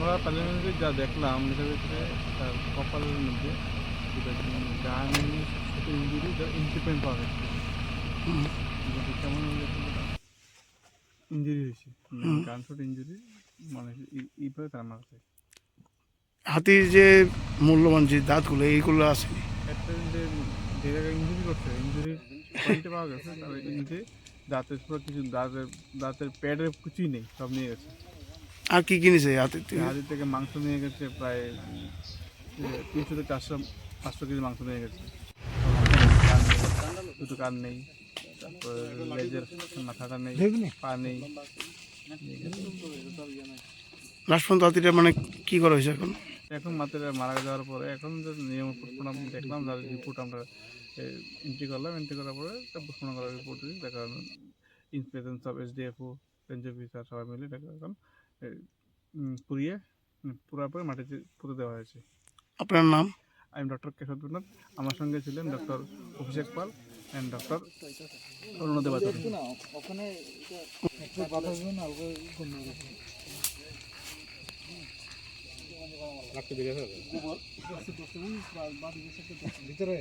আমরা প্রিলিমিনারি যা দেখলাম ভিতরে তার কপালের মধ্যে গান ইঞ্জুরি ইনসিপেন্ট পাওয়া গেছে। হুম। যেটা কেমন ইঞ্জুরি হয়েছে। হুম। গান ইঞ্জুরি মানে এইভাবে তার মারছে হাতির যে মূল্যবান যে দাঁতগুলো এইগুলো আছে একটা যে যে জায়গায় ইঞ্জুরি করছে ইঞ্জুরি পয়েন্টে পাওয়া গেছে তার দাঁতের পুরো কিছু দাঁতের দাঁতের প্যাডের কিছুই নেই সব নিয়ে গেছে। আর কি কিনেছে হাতির থেকে? হাড়ি থেকে মাংস নিয়ে গেছে প্রায় তিনশো থেকে চারশো পাঁচশো কেজি মাংস নিয়ে গেছে। দুটো কান নেই তারপরে লেজের মাথাটা নেই পা নেই। লাস্ট পর্যন্ত হাতিটা মানে কি করা হয়েছে এখন? এখন মাত্র মারা যাওয়ার পরে এখন যে নিয়ম পোস্টমর্টম দেখলাম তার রিপোর্ট আমরা এন্ট্রি করলাম। এন্ট্রি করার পরে তা পোস্টমর্টম করার রিপোর্ট দেখা ইন্সপেকশন সব এসডিএফও রেঞ্জ অফিসার সবাই মিলে দেখা পুড়িয়ে পুরার পরে মাটিতে পুঁতে দেওয়া হয়েছে। আপনার নাম? আমি ডক্টর কেশবনাথ আমার সঙ্গে ছিলেন doctor Abhishek Pal and doctor Arundev ভিতরে